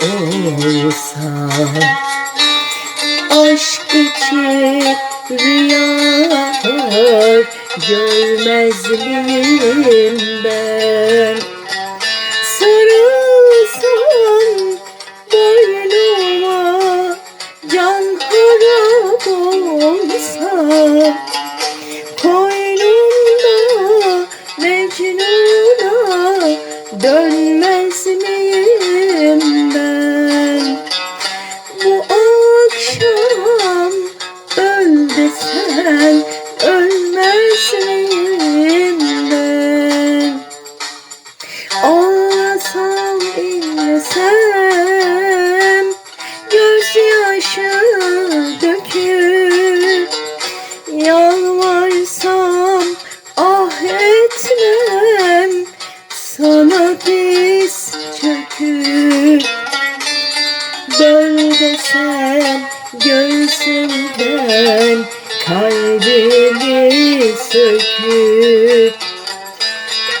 yalvarsam Aşk için rüyalar görmez miyim ben? Sarılsam boynuma can harap olsa Koynumda Mecnun'a dönmez öl desen ölmez miyim ben Ağlasam inlesem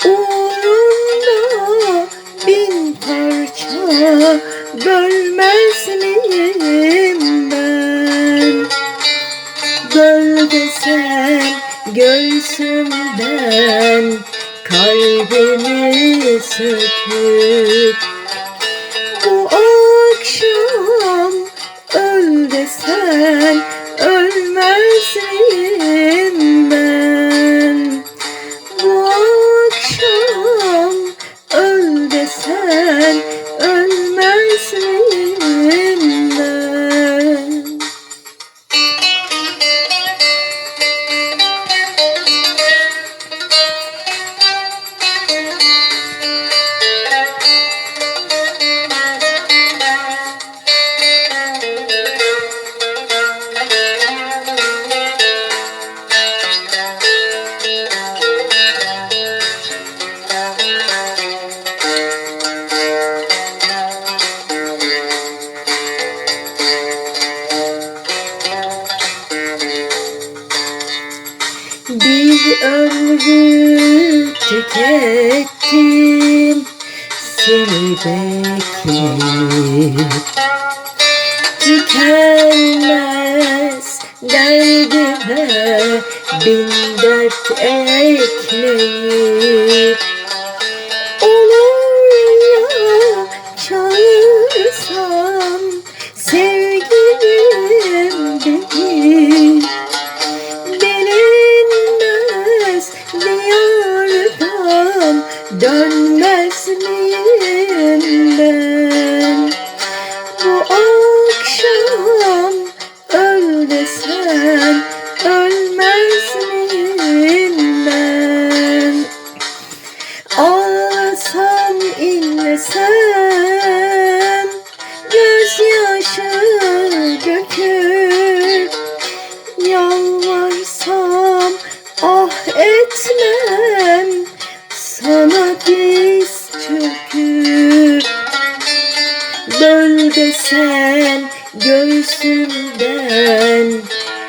Uğrunda bin parça bölmez miyim ben? Böl desem göğsümden kalbimi söküp ömrü tükettim. Seni bekleyip Tükenmez derdime bin dert ekleyip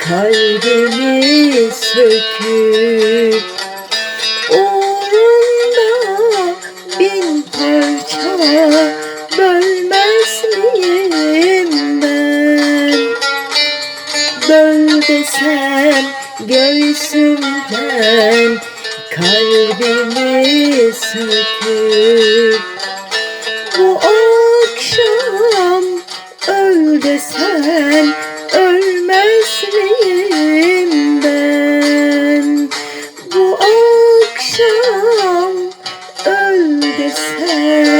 kalbimi söküp Uğrunda bin parça bölmez miyim ben? Böl desem göğsümden kalbimi söküp Bu akşam öl desen her.